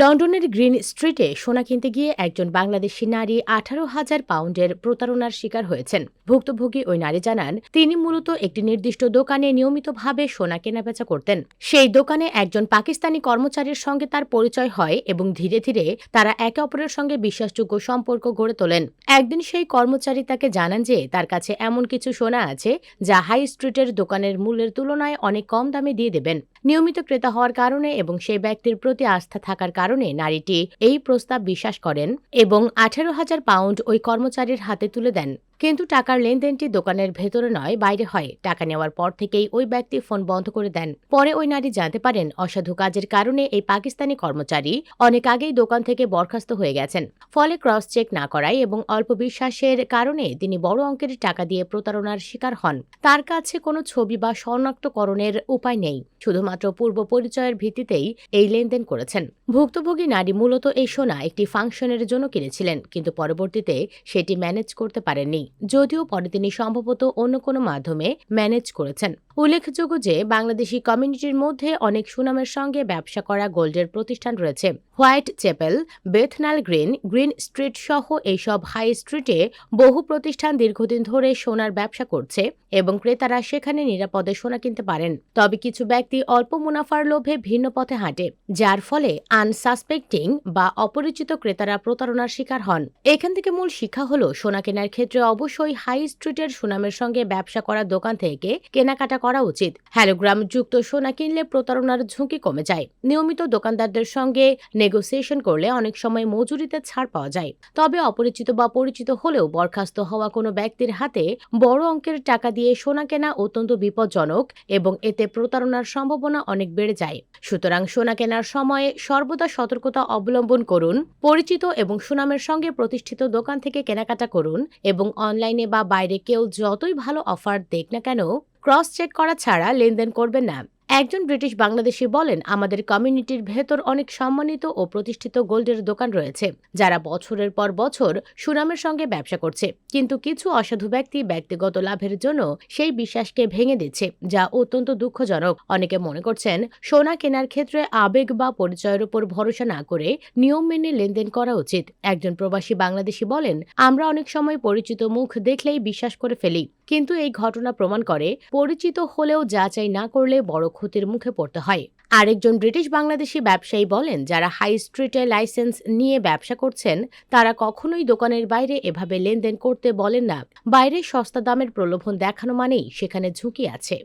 লন্ডনের গ্রিন স্ট্রিটে সোনা কিনতে গিয়ে একজন বাংলাদেশি নারী আঠারো হাজার পাউন্ডের প্রতারণার শিকার হয়েছেন। ভুক্তভোগী ওই নারী জানান, তিনি মূলত একটি নির্দিষ্ট দোকানে নিয়মিতভাবে সোনা কেনাবেচা করতেন। সেই দোকানে একজন পাকিস্তানি কর্মচারীর সঙ্গে তার পরিচয় হয় এবং ধীরে ধীরে তারা একে অপরের সঙ্গে বিশ্বাসযোগ্য সম্পর্ক গড়ে তোলেন। একদিন সেই কর্মচারী তাকে জানান যে তার কাছে এমন কিছু সোনা আছে যা হাই স্ট্রিটের দোকানের মূল্যের তুলনায় অনেক কম দামে দিয়ে দেবেন। নিয়মিত ক্রেতা হওয়ার কারণে এবং সেই ব্যক্তির প্রতি আস্থা থাকার কারণে নারীটি এই প্রস্তাব বিশ্বাস করেন এবং আঠেরো হাজার পাউন্ড ওই কর্মচারীর হাতে তুলে দেন। কিন্তু টাকার লেনদেনটি দোকানের ভেতরে নয়, বাইরে হয়। টাকা নেওয়ার পর থেকেই ওই ব্যক্তি ফোন বন্ধ করে দেন। পরে ওই নারী জানতে পারেন, অসাধু কাজের কারণে এই পাকিস্তানি কর্মচারী অনেক আগেই দোকান থেকে বরখাস্ত হয়ে গেছেন। ফলে ক্রস চেক না করায় এবং অল্প বিশ্বাসের কারণে তিনি বড় অঙ্কের টাকা দিয়ে প্রতারণার শিকার হন। তার কাছে কোনো ছবি বা শনাক্তকরণের উপায় নেই। শুধুমাত্র পূর্ব পরিচয়ের ভিত্তিতেই এই লেনদেন করেছেন। ভুক্তভোগী নারী মূলত এই সোনা একটি ফাংশনের জন্য কিনেছিলেন, কিন্তু পরবর্তীতে সেটি ম্যানেজ করতে পারেননি। যদিও পরে তিনি সম্ভবত অন্য কোনো মাধ্যমে ম্যানেজ করেছেন। উল্লেখযোগ্য যে বাংলাদেশি কমিউনিটির মধ্যে অনেক সুনামের সঙ্গে ব্যবসা করা গোল্ডের প্রতিষ্ঠান রয়েছে। Whitechapel Bethnal Green Green Street সহ এইসব হাই স্ট্রিটে বহু প্রতিষ্ঠান দীর্ঘদিন ধরে সোনার ব্যবসা করছে এবং ক্রেতারা সেখানে নিরাপদে সোনা কিনতে পারেন। তবে কিছু ব্যক্তি অল্প মুনাফার লোভে ভিন্ন পথে হাঁটে, যার ফলে আনসাসপেক্টিং বা অপরিচিত ক্রেতারা প্রতারণার শিকার হন। এখান থেকে মূল শিক্ষা হলো, সোনা কেনার ক্ষেত্রে অবশ্যই হাই স্ট্রিটের সুনামের সঙ্গে ব্যবসা করা দোকান থেকে কেনাকাটা করা উচিত। হ্যালোগ্রাম যুক্ত সোনা কিনলে প্রতারণার ঝুঁকি কমে যায়। নিয়মিত দোকানদারদের সঙ্গে নেগোসিয়েশন করলে অনেক সময় মজুরিতে ছাড় পাওয়া যায়। তবে অপরিচিত বা পরিচিত হলেও বরখাস্ত হওয়া কোনো ব্যক্তির হাতে বড় অঙ্কের টাকা দিয়ে সোনা কেনা অত্যন্ত বিপজ্জনক এবং এতে প্রতারণার সম্ভাবনা অনেক বেড়ে যায়। সুতরাং সোনা কেনার সময়ে সর্বদা সতর্কতা অবলম্বন করুন, পরিচিত এবং সুনামের সঙ্গে প্রতিষ্ঠিত দোকান থেকে কেনাকাটা করুন এবং অনলাইনে বা বাইরে কেউ যতই ভালো অফার দেখ না কেন ক্রস চেক করা ছাড়া লেনদেন করবেন না। একজন ব্রিটিশ বাংলাদেশি বলেন, আমাদের কমিউনিটির ভেতর অনেক সম্মানিত ও প্রতিষ্ঠিত গোল্ডের দোকান রয়েছে, যারা বছরের পর বছর সুনামের সঙ্গে ব্যবসা করছে। কিন্তু কিছু অসাধু ব্যক্তি ব্যক্তিগত লাভের জন্য সেই বিশ্বাসকে ভেঙে দিচ্ছে, যা অত্যন্ত দুঃখজনক। অনেকে মনে করছেন, সোনা কেনার ক্ষেত্রে আবেগ বা পরিচয়ের উপর ভরসা না করে নিয়ম মেনে লেনদেন করা উচিত। একজন প্রবাসী বাংলাদেশি বলেন, আমরা অনেক সময় পরিচিত মুখ দেখলেই বিশ্বাস করে ফেলি। কিন্তু এই ঘটনা প্রমাণ করে পরিচিত হলেও যাচাই না করলে বড় ক্ষতির মুখে পড়তে হয়। আরেকজন ব্রিটিশ বাংলাদেশি ব্যবসায়ী বলেন, যারা হাই স্ট্রিটে লাইসেন্স নিয়ে ব্যবসা করছেন, তারা কখনোই দোকানের বাইরে এভাবে লেনদেন করতে বলেন না। বাইরে সস্তা দামের প্রলোভন দেখানো মানেই সেখানে ঝুঁকি আছে।